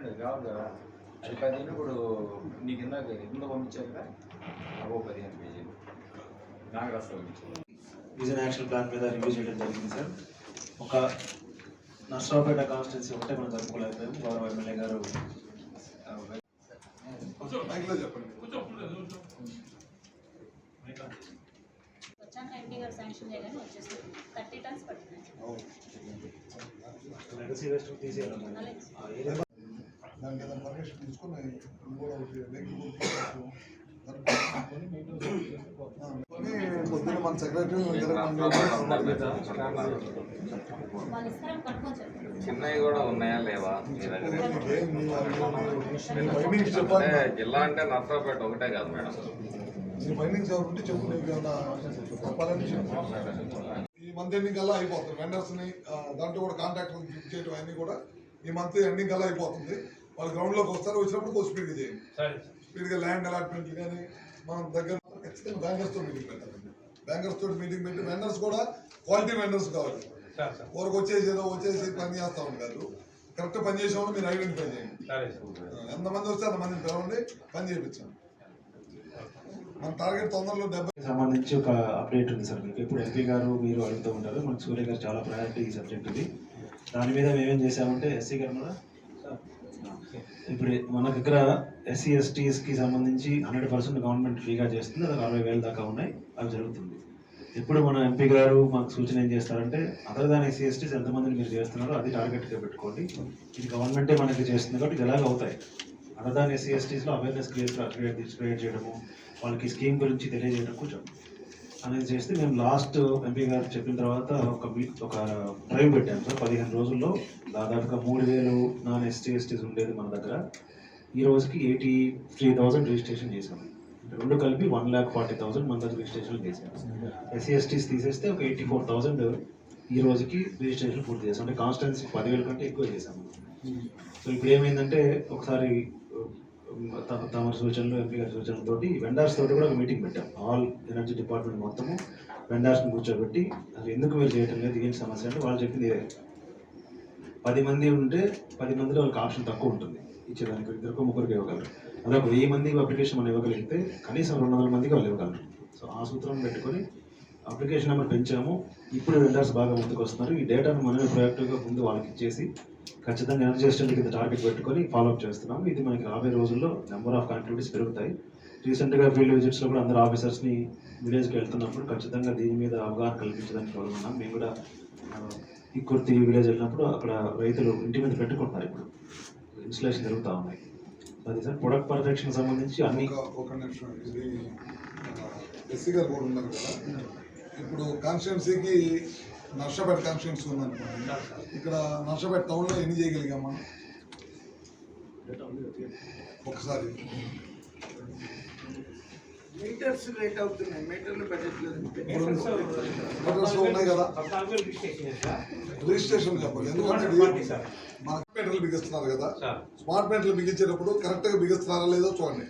అది కావాలి కదా అది పదిహేను ఇప్పుడు నీకు ఇందాక ఇంత పంపించారు కదా అవో పదిహేను పేజీలు. నాకు రాష్ట్ర పంపించారు విజన్ యాక్షన్ ప్లాన్ మీద రివ్యూ చేయడం జరిగింది సార్ ఒక నర్సరావుపేట కాన్స్టిట్యున్సీ ఒకటే మనం జరుపుకోలేకపోయాం గౌరవ ఎమ్మెల్యే గారు వచ్చాక ఎంపీ గారు శాంక్షన్ చేయగానే వచ్చేస్తుంది థర్టీ టన్స్ పడుతున్నాయి పర్మిషన్ తీసుకొని ఇది కూడా ఒకటి వెహికల్ కూడా పొద్దున్న మన సెక్రటరీ చిన్నవి కూడా ఉన్నాయా లేవా? జిల్లా అంటే నర్సరావుపేట ఒకటే కాదు మేడం. నీ ఫైనింగ్స్ ఎవరు ఉంటే చెప్పు నీకు ఏమన్నా. ఈ మంత్ ఎండింగ్ కల్లా అయిపోతుంది. వెండర్స్ని ఆ, దాంట్లో కూడా కాంట్రాక్టర్ బుక్ చేయడం అన్ని కూడా ఈ మంత్ ఎండింగ్ కల్లా అయిపోతుంది. వాళ్ళు గ్రౌండ్లోకి వస్తారు వచ్చినప్పుడు కొంచెం స్పీడ్గా చేయండి. స్పీడ్గా ల్యాండ్ అలాట్మెంట్లు కానీ మనం దగ్గర ఖచ్చితంగా బ్యాంకర్స్తో మీటింగ్ పెట్టాలి. బ్యాంకర్స్ తోటి మీటింగ్ పెట్టి వెండర్స్ కూడా క్వాలిటీ వెండర్స్ కావాలి. ఊరికి వచ్చేసి ఏదో వచ్చేసి పని చేస్తా ఉంటారు. కరెక్ట్ పని చేసేవాళ్ళు మీరు ఐడెంటిఫై చేయండి. ఎంతమంది వస్తే అంతమందిని పిలవండి పని చేయించాం మన టార్గెట్ తొందరలో డెబ్బై సంబంధించి ఒక అప్డేట్ ఉంది సార్ మీకు. ఇప్పుడు ఎంపీ గారు మీరు అడుగుతూ ఉంటారు. మనకు సూర్య గారు చాలా ప్రయారిటీ ఈ సబ్జెక్ట్ ఇది. దాని మీద మేమేం చేసామంటే ఎస్సీ గారు కూడా ఇప్పుడు మన దగ్గర ఎస్సీ ఎస్టీస్కి సంబంధించి హండ్రెడ్ పర్సెంట్ గవర్నమెంట్ ఫ్రీగా చేస్తుంది. అది అరవై వేల దాకా ఉన్నాయి. అవి జరుగుతుంది. ఇప్పుడు మన ఎంపీ గారు మాకు సూచన ఏం చేస్తారంటే అదర్ దాన్ ఎస్సీ ఎస్టీస్ ఎంతమందిని మీరు చేస్తున్నారో అది టార్గెట్గా పెట్టుకోండి. ఇది గవర్నమెంటే మనకి చేస్తుంది కాబట్టి ఇది ఎలాగ అవుతాయి. అదర్ దాన్ ఎస్సీ ఎస్టీస్లో అవేర్నెస్ క్రియేట్ క్రియేట్ క్రియేట్ చేయడము వాళ్ళకి స్కీమ్ గురించి తెలియజేయడం కొంచెం అనేది చేస్తే మేము లాస్ట్ ఎంపీ గారు చెప్పిన తర్వాత ఒక ఒక డ్రైవ్ పెట్టాము సార్. పదిహేను రోజుల్లో దాదాపుగా మూడు వేలు నాన్ ఎస్టీ ఎస్టీస్ ఉండేది మన దగ్గర. ఈ రోజుకి ఎయిటీ త్రీ థౌసండ్ రిజిస్ట్రేషన్ చేసాము రెండు కలిపి వన్ ల్యాక్ ఫార్టీ థౌసండ్ మన దగ్గర రిజిస్ట్రేషన్ చేసాము ఎస్సీ ఎస్టీస్ తీసేస్తే ఒక ఎయిటీ ఫోర్ థౌసండ్ ఈ రోజుకి రిజిస్ట్రేషన్ పూర్తి చేసాం అంటే కాన్స్టెన్సీ పదివేల కంటే ఎక్కువ చేసాము సో ఇప్పుడు ఏమైందంటే ఒకసారి తమ సూచనలు ఎంపీ గారి సూచనలతో వెండర్స్ తోటి కూడా ఒక మీటింగ్ పెట్టాం. ఆల్ ఎనర్జీ డిపార్ట్మెంట్ మొత్తము వెండర్స్ని కూర్చోబెట్టి అసలు ఎందుకు మీరు చేయటం లేదు ఏంటి సమస్య అంటే వాళ్ళు చెప్పింది పది మంది ఉంటే పది మందిలో వాళ్ళకి ఆప్షన్ తక్కువ ఉంటుంది. ఇచ్చేదానికి ఇద్దరికి ముగ్గురికి ఇవ్వగలరు. అదే ఒక వెయ్యి మంది అప్లికేషన్ మనం ఇవ్వగలిగితే కనీసం రెండు వందల మందికి వాళ్ళు ఇవ్వగలరు. సో ఆ సూత్రం పెట్టుకొని అప్లికేషన్ నెంబర్ పెంచాము. ఇప్పుడు వెండర్స్ బాగా ముందుకు వస్తున్నారు ఈ డేటాను మనమే ప్రొయాక్టివ్గా ముందు వాళ్ళకి ఇచ్చేసి ఖచ్చితంగా ఎనర్జీ అసిస్టెంట్ కింద టార్గెట్ పెట్టుకొని ఫాలోఅప్ చేస్తున్నాం. ఇది మనకి రాబోయే రోజుల్లో నెంబర్ ఆఫ్ కనెక్టివిటీస్ పెరుగుతాయి. రీసెంట్గా ఫీల్డ్ విజిట్స్లో కూడా అందరు ఆఫీసర్స్ని విలేజ్కి వెళ్తున్నప్పుడు ఖచ్చితంగా దీని మీద అవగాహన కల్పించడానికి కోరుకున్నాం మేము కూడా ఈ కుర్తి విలేజ్ వెళ్ళినప్పుడు అక్కడ రైతులు ఇంటి మీద పెట్టుకుంటున్నారు ఇప్పుడు. ఇన్స్టలేషన్ జరుగుతూ ఉన్నాయి అది సార్ ప్రొడక్ట్ పర్ఫెక్షన్ సంబంధించి అన్ని ఒక ఒక నిమిషం ఇది ఎస్సీ గారు కూడా ఉన్నారు కదా. ఇప్పుడు కాన్స్టిట్యున్సీకి నర్సపేట కాన్స్టిట్యున్సీ ఉందనుకోండి ఇక్కడ నర్సపేట టౌన్లో ఎన్ని చేయగలిగామా? ఒకసారి. మీటర్స్ రేట్ అవుతున్నాయి. మీటర్లు పెట్టట్లేదు అడ్రస్ ఉన్నాయి కదా. రిజిస్ట్రేషన్ చెప్పాలి. ఎందుకంటే ఇది స్మార్ట్ మీటర్లు బిగిస్తున్నారు కదా. స్మార్ట్ మీటర్లు బిగించేటప్పుడు కరెక్ట్గా బిగిస్తున్నారా లేదో చూడండి.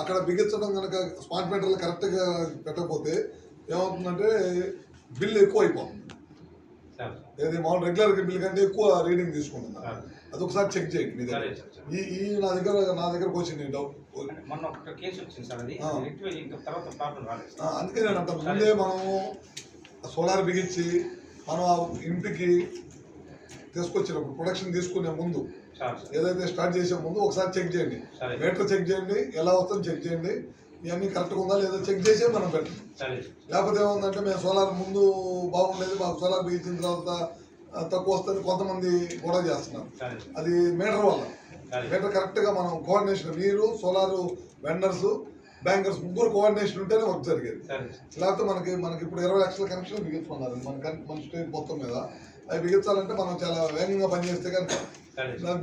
అక్కడ బిగించడం కనుక స్మార్ట్ మీటర్లు కరెక్ట్గా పెట్టకపోతే ఏమవుతుందంటే బిల్ ఎక్కువ అయిపోతుంది ఏది మామూలు రెగ్యులర్ బిల్ కంటే ఎక్కువ రీడింగ్ తీసుకుంటుంది అది ఒకసారి చెక్ చేయండి మీ దగ్గర. ఈ ఈ నా దగ్గర నా దగ్గరకు వచ్చింది డౌట్ మొన్న ఒక కేసు వచ్చింది సార్ అది. తర్వాత ప్రాబ్లం రాలేదు అందుకే నేను ముందే మనము సోలార్ బిగించి మనం ఆ ఇంటికి తీసుకొచ్చినప్పుడు ప్రొడక్షన్ తీసుకునే ముందు ఏదైతే స్టార్ట్ చేసే ముందు ఒకసారి చెక్ చేయండి. మీటర్ చెక్ చేయండి ఎలా వస్తుందో చెక్ చేయండి. ఇవన్నీ కరెక్ట్గా ఉందా లేదా చెక్ చేసే మనం పెట్టండి సరే. లేకపోతే ఏముందంటే మేము సోలార్ ముందు బాగుండేది మాకు సోలార్ బిగించిన తర్వాత తక్కువ వస్తుంది కొంతమంది గొడవ చేస్తున్నారు. అది మీటర్ వల్ల. మీటర్ కరెక్ట్గా మనం కోఆర్డినేషన్ మీరు సోలార్ వెండర్స్ బ్యాంకర్స్ ముగ్గురు కోఆర్డినేషన్ ఉంటేనే వర్క్ జరిగేది. లేకపోతే మనకి మనకి ఇప్పుడు ఇరవై లక్షల కనెక్షన్ బిగించుకున్నారు. మన మన స్టేట్ మొత్తం మీద. అవి బిగించాలంటే మనం చాలా వేగంగా పనిచేస్తే కనుక.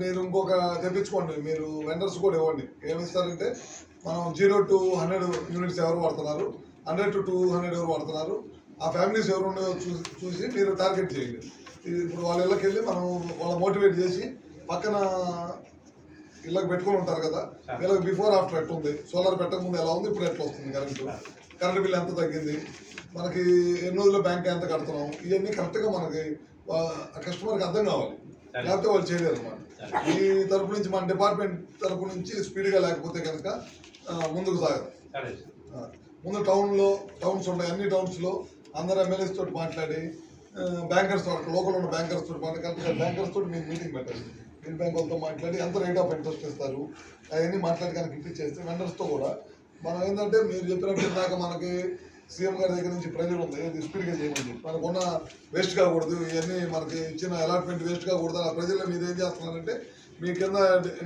మీరు ఇంకొక తెప్పించుకోండి. మీరు వెండర్స్ కూడా ఇవ్వండి. ఏమిస్తారంటే మనం జీరో టు హండ్రెడ్ యూనిట్స్ ఎవరు వాడుతున్నారు? హండ్రెడ్ టు టూ హండ్రెడ్ ఎవరు వాడుతున్నారు? ఆ ఫ్యామిలీస్ ఎవరు ఉన్నాయో చూసి చూసి మీరు టార్గెట్ చేయండి. ఇది ఇప్పుడు వాళ్ళ ఇళ్ళకి వెళ్ళి మనం వాళ్ళ మోటివేట్ చేసి పక్కన ఇళ్ళకి పెట్టుకొని ఉంటారు కదా వీళ్ళకి బిఫోర్ ఆఫ్టర్ ఎట్లా ఉంది? సోలార్ పెట్టక ముందు ఎలా ఉంది? ఇప్పుడు ఎట్లా వస్తుంది కరెంటు? కరెంట్ బిల్ ఎంత తగ్గింది? మనకి ఎన్ని రోజుల్లో బ్యాంక్ ఎంత కడుతున్నాం? ఇవన్నీ కరెక్ట్గా మనకి కస్టమర్కి అర్థం కావాలి. లేకపోతే వాళ్ళు చేయలేరు అనమాట ఈ తరపు నుంచి మన డిపార్ట్మెంట్ తరపు నుంచి స్పీడ్గా లేకపోతే కనుక ముందుకు సాగదు ముందు టౌన్లో టౌన్స్ ఉన్నాయి అన్ని టౌన్స్లో అందరు ఎమ్మెల్యేస్ తోటి మాట్లాడి బ్యాంకర్స్ తోటి లోకల్ ఉన్న బ్యాంకర్స్ తోటి మాట్లాడి బ్యాంకర్స్ తోటి మీరు మీటింగ్ పెట్టాలి. మీరు బ్యాంక్ వాళ్ళతో మాట్లాడి ఎంత రేట్ ఆఫ్ ఇంట్రెస్ట్ ఇస్తారు అవన్నీ మాట్లాడి కనుక చేస్తే వెండర్స్తో కూడా మనం ఏంటంటే మీరు చెప్పినట్టు ఇందాక మనకి సీఎం గారి దగ్గర నుంచి ప్రెజర్ ఉంది ఇది స్పీడ్గా చేయమని చెప్పి. మనకున్న వేస్ట్ కాకూడదు. ఇవన్నీ మనకి ఇచ్చిన అలాట్మెంట్ వేస్ట్ కాకూడదు. ఆ ప్రజల్లో మీరు ఏం చేస్తున్నారంటే మీ కింద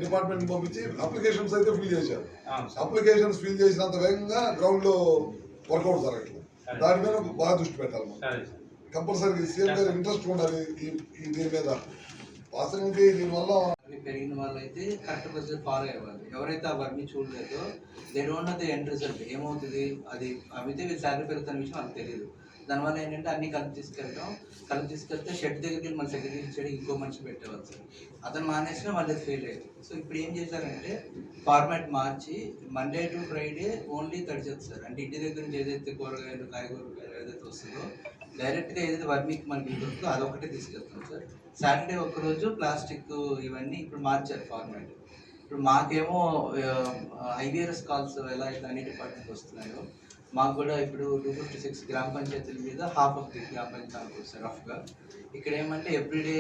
డిపార్ట్మెంట్ పంపించి అప్లికేషన్స్ అయితే ఫిల్ చేశారు. అప్లికేషన్స్ ఫిల్ చేసినంత వేగంగా గ్రౌండ్లో వర్కౌట్ జరగట్లేదు. దాని మీద బాగా దృష్టి పెట్టాలి మనం. కంపల్సరీ సీఎం గారు ఇంట్రెస్ట్ ఉండాలి ఈ దీని మీద. వాస్తవానికి దీనివల్ల పెరిగిన వాళ్ళైతే కరెక్ట్ ప్రొసీజర్ ఫాలో అవ్వాలి ఎవరైతే ఆ చూడలేదో they don't know the end result ఏమవుతుంది? అది అవితే వీళ్ళు శాలరీ పెరుగుతున్న విషయం వాళ్ళకి తెలియదు దానివల్ల ఏంటంటే అన్ని కలిపి తీసుకెళ్ళడం కలిపి తీసుకెళ్తే షెడ్ దగ్గరికి వెళ్ళి మన సెక్రటరీ చేయడం ఇంకో మనిషి పెట్టేవాళ్ళు సార్. అతను మానేసినా వాళ్ళు ఫెయిల్ అయ్యారు. సో ఇప్పుడు ఏం చేశారంటే ఫార్మాట్ మార్చి మండే టు ఫ్రైడే ఓన్లీ తడిచేస్తారు. సార్ అంటే ఇంటి దగ్గర నుంచి ఏదైతే కూరగాయలు కాయగూరగాయలు ఏదైతే వస్తుందో డైరెక్ట్గా ఏదైతే వర్మీకి మనకి దొరుకుతుందో అదొకటే తీసుకెళ్తాం సార్. సాటర్డే ఒక్కరోజు ప్లాస్టిక్ ఇవన్నీ ఇప్పుడు మార్చారు ఫార్మాట్. ఇప్పుడు మాకేమో ఐవీఆర్ఎస్ కాల్స్ ఎలా అయితే అన్ని డిపార్ట్మెంట్ వస్తున్నాయో మాకు కూడా ఇప్పుడు టూ ఫిఫ్టీ సిక్స్ గ్రామ పంచాయతీల మీద హాఫ్ ఆఫ్ ది గ్రామ పంచాయతీ అనుకోవచ్చు రఫ్గా. ఇక్కడ ఏమంటే ఎవ్రీడే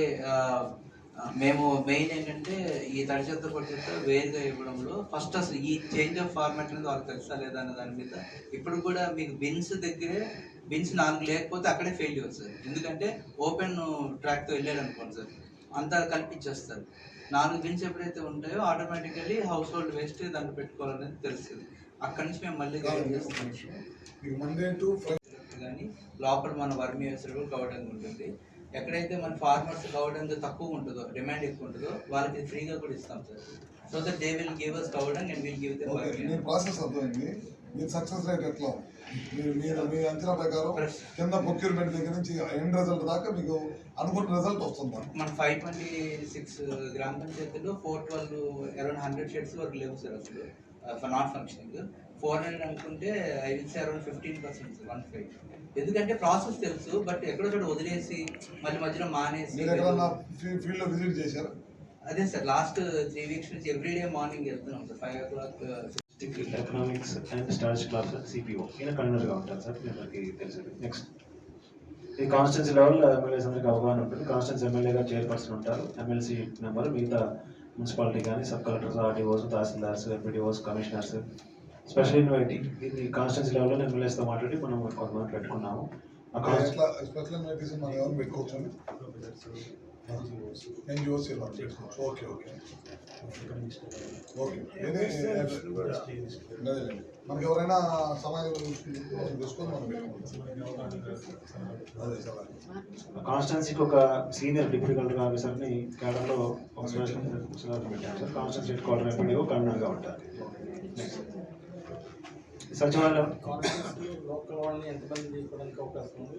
మేము మెయిన్ ఏంటంటే ఈ తడి చెత్త పొడి చెత్త వేరుగా ఇవ్వడంలో ఫస్ట్ అసలు ఈ చేంజ్ ఆఫ్ ఫార్మాట్ అనేది వాళ్ళకి తెలుసా లేదా అన్న దాని మీద? ఇప్పుడు కూడా మీకు బిన్స్ దగ్గరే బిన్స్ నాలుగు లేకపోతే అక్కడే ఫెయిల్యూర్ సార్. ఎందుకంటే ఓపెన్ ట్రాక్తో వెళ్ళాడు అనుకోండి సార్. అంతా కల్పించేస్తారు నాలుగు బిన్స్ ఎప్పుడైతే ఉంటాయో ఆటోమేటికల్లీ హౌస్ హోల్డ్ వేస్ట్ దాంట్లో పెట్టుకోవాలనేది తెలుస్తుంది. అక్కడి నుంచి మేము మళ్ళీ కానీ లోపల మన వర్మి కూడా కవడంగా ఉంటుంది. ఎక్కడైతే మన ఫార్మర్స్ కవడంగా తక్కువ ఉంటుందో డిమాండ్ ఎక్కువ ఉంటుందో వాళ్ళకి ఫ్రీగా కూడా ఇస్తాం sir. So that they will give us covering and will give the okay me process అర్థమైంది. మీ సక్సెస్ రేట్ ఎట్లా? మీరు మీరు మీ అంచనా ప్రకారం కింద ప్రొక్యూర్మెంట్ దగ్గర నుంచి ఎండ్ రిజల్ట్ దాకా మీకు అనుకున్న రిజల్ట్ వస్తుందా మన ఫైవ్ ట్వంటీ సిక్స్ గ్రామ పంచాయతీలో four twelve around hundred sheds వరకు లేవు సార్ అసలు for not functioning four hundred అనుకుంటే I will say around fifteen percent sir one five. ఎందుకంటే ప్రాసెస్ తెలుసు బట్ ఎక్కడో చోట వదిలేసి మళ్ళీ మధ్యలో మానేసి మీరు ఎక్కడన్నా ఫీల్డ్లో విజిట్ చేశారా? అదే సార్ లాస్ట్ త్రీ వీక్స్ నుంచి ఎవ్రీడే మార్నింగ్ వెళ్తున్నాం sir five o'clock economics and statistical officer CPO ఈయన కన్వీనర్గా ఉంటారు సార్ మీ అందరికీ తెలుసు. నెక్స్ట్ ఈ కాన్స్టిట్యూన్సీ లెవెల్ ఎమ్మెల్యేస్ అందరికీ అవగాహన ఉంటుంది. కాన్స్టిట్యూన్సీ ఎమ్మెల్యేగా చైర్పర్సన్ ఉంటారు. ఎమ్మెల్సీ మెంబర్ మిగతా మున్సిపాలిటీ కానీ sub collectors RDOs tahsildars MPDOs commissioners. Special invitee ఇది కాన్స్టిట్యూన్సీ లెవెల్లో ఎమ్మెల్యేస్తో మాట్లాడి మనం కొంతమంది పెట్టుకున్నాము. స్పెషల్ ఇన్వైటీస్ మనం ఎవరు పెట్టుకోవచ్చు ఎన్జిఓస్ ఇలా పెట్టుకోవచ్చు ఓకే ఓకే ఓకే. మనకి ఎవరైనా సమయం తీసుకొని మనం పెట్టుకోవచ్చు అదే సార్ కాన్స్టిట్యున్సీకి ఒక సీనియర్ డిప్యూటీ కలెక్టర్ ఆఫీసర్ని కేడర్లో ఒక స్పెషల్ పెట్టారు. Sir constituency head quarter MPDO కన్వీనర్గా ఉంటారు. నెక్స్ట్ సచివాలయం. లోకల్ వాళ్ళని ఎంతమంది తీసుకోవడానికి అవకాశం ఉంది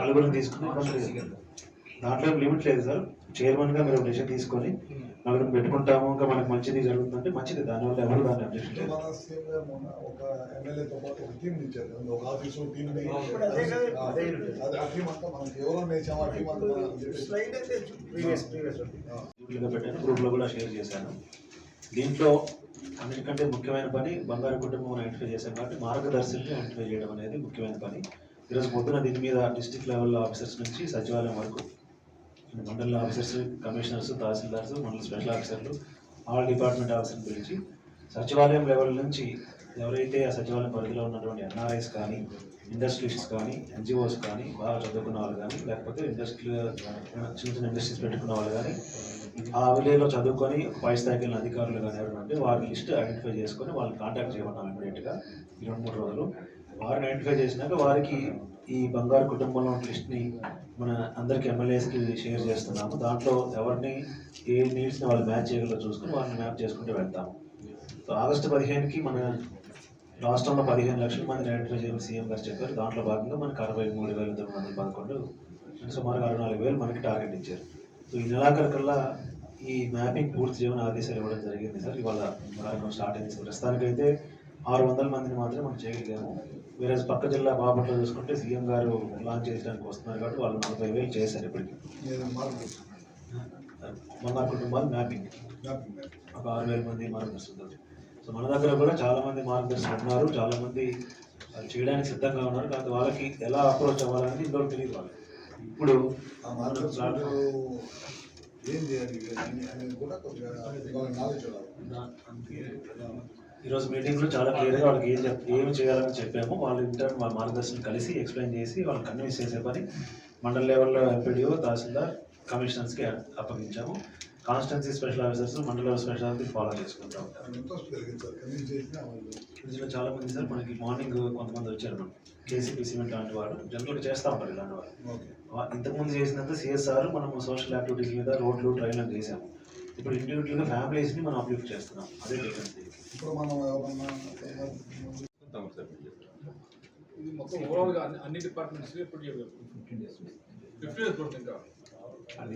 నలుగురిని తీసుకుని దాంట్లో లిమిట్ లేదు సార్. చైర్మన్గా మీరు డెసిషన్ తీసుకొని నలుగురిని పెట్టుకుంటాము. ఇంకా మనకి మంచిది జరుగుతుందంటే మంచిది. దానివల్ల ఎవరు దాన్ని అబ్జెక్షన్ లేదు మన ఒక ఎమ్మెల్యేతో పాటు ఒక టీం ఆఫీసు టీం ఆ టీం అంతా పెట్టాను గ్రూప్లో కూడా షేర్ చేశాను. దీంట్లో అన్నిటికంటే ముఖ్యమైన పని బంగారు కుటుంబం ఐడెంటిఫై చేశాం కాబట్టి మార్గదర్శకులు ఐడెంటిఫై చేయడం అనేది ముఖ్యమైన పని. ఈరోజు పొద్దున దీని మీద డిస్ట్రిక్ట్ లెవెల్ ఆఫీసర్స్ నుంచి సచివాలయం వరకు మండల ఆఫీసర్స్ కమిషనర్స్ తహసీల్దార్స్ మండల స్పెషల్ ఆఫీసర్లు ఆల్ డిపార్ట్మెంట్ ఆఫీసర్ని పిలిచి సచివాలయం లెవెల్ నుంచి ఎవరైతే ఆ సచివాలయం పరిధిలో ఉన్నటువంటి ఎన్ఆర్ఐస్ కానీ ఇండస్ట్రీస్ కానీ ఎన్జిఓస్ కానీ బాగా చదువుకున్న వాళ్ళు కానీ లేకపోతే ఇండస్ట్రీ చిన్న చిన్న ఇండస్ట్రీస్ పెట్టుకున్న వాళ్ళు కానీ ఆ విలేజ్లో చదువుకొని పై స్థాయికి అధికారులు కానీ ఎవరు ఉంటే వారి లిస్ట్ ఐడెంటిఫై చేసుకొని వాళ్ళని కాంటాక్ట్ చేయమన్నాం ఇమీడియట్గా ఈ రెండు మూడు రోజులు. వారిని ఐడెంటిఫై చేసినాక వారికి ఈ బంగారు కుటుంబంలో లిస్ట్ని మన అందరికి ఎమ్మెల్యేస్కి షేర్ చేస్తున్నాము. దాంట్లో ఎవరిని ఏ నీడ్స్ని వాళ్ళు మ్యాచ్ చేయగలరో చూసుకొని వాళ్ళని మ్యాప్ చేసుకుంటూ వెళ్తాము. సో ఆగస్టు పదిహేనుకి మన రాష్ట్రంలో పదిహేను లక్షల మందిని ఐడెంటిఫై చేయమని సీఎం గారు చెప్పారు. దాంట్లో భాగంగా మనకు అరవై మూడు వేల తొమ్మిది వందల పదకొండు సుమారుగా అరవై నాలుగు వేలు మనకి టార్గెట్ ఇచ్చారు. సో ఈ నెలాఖరు కల్లా ఈ మ్యాపింగ్ పూర్తి చేయమని ఆదేశాలు ఇవ్వడం జరిగింది సార్. ఇవాళ కార్యక్రమం స్టార్ట్ అయింది. సార్ ప్రస్తుతానికైతే ఆరు వందల మందిని మాత్రమే మనం చేయగలిగాము. వేరే పక్క జిల్లా బాపట్లో చూసుకుంటే సీఎం గారు లాంచ్ చేయడానికి వస్తున్నారు కాబట్టి వాళ్ళు నలభై వేలు చేశారు ఇప్పటికి. మన కుటుంబాలు మ్యాపింగ్. ఒక ఆరు వేల మంది మార్గదర్శకులు. సో మన దగ్గర కూడా చాలా మంది మార్గదర్శకులు ఉన్నారు. చాలా మంది వాళ్ళు చేయడానికి సిద్ధంగా ఉన్నారు. కానీ వాళ్ళకి ఎలా అప్రోచ్ అవ్వాలనేది ఇంతవరకు తెలియదు వాళ్ళకి. ఇప్పుడు ఆ మార్గదర్శకులు ఏం చేయాలి అని- అనేది కూడా వాళ్ళ నాలెడ్జ్ ఈరోజు మీటింగ్లో చాలా క్లియర్గా వాళ్ళకి ఏం చెప్ ఏం చేయాలని చెప్పాము వాళ్ళు ఇంటర్ వాళ్ళ మార్గదర్శనం కలిసి ఎక్స్ప్లెయిన్ చేసి వాళ్ళు కన్విన్స్ చేసే పని మండల లెవెల్లో ఎంపీడీఓ తహసీల్దార్ కమిషనర్స్కి అప్పగించాము. కాన్స్టెన్సీ స్పెషల్ ఆఫీసర్స్ మండల స్పెషల్ ఆఫీసర్ ఫాలో చేసుకుంటా ఉంటారు. చాలా మంది సార్ మనకి మార్నింగ్ కొంతమంది వచ్చారు మనం కేసీపీ సిమెంట్ లాంటి వాళ్ళు జనరల్గా చేస్తూ ఉంటారు ఇలాంటి వాళ్ళు ఇంతకుముందు చేసినంత సిఎస్ఆర్ మనం సోషల్ యాక్టివిటీస్ మీద రోడ్లు ట్రైన్లు చేసాము ఇప్పుడు ఇండివిజువల్గా ఫ్యామిలీస్ని మనం అప్లిఫ్ట్ చేస్తున్నాం. అదే డిఫరెన్స్ ఇప్పుడు మనం ఎవరన్నా ఇది మొత్తం ఓవరాల్గా అన్ని డిపార్ట్మెంట్స్కి ఎప్పుడు ఫిఫ్టీన్ డేస్ పడుతుంది ఇంకా అది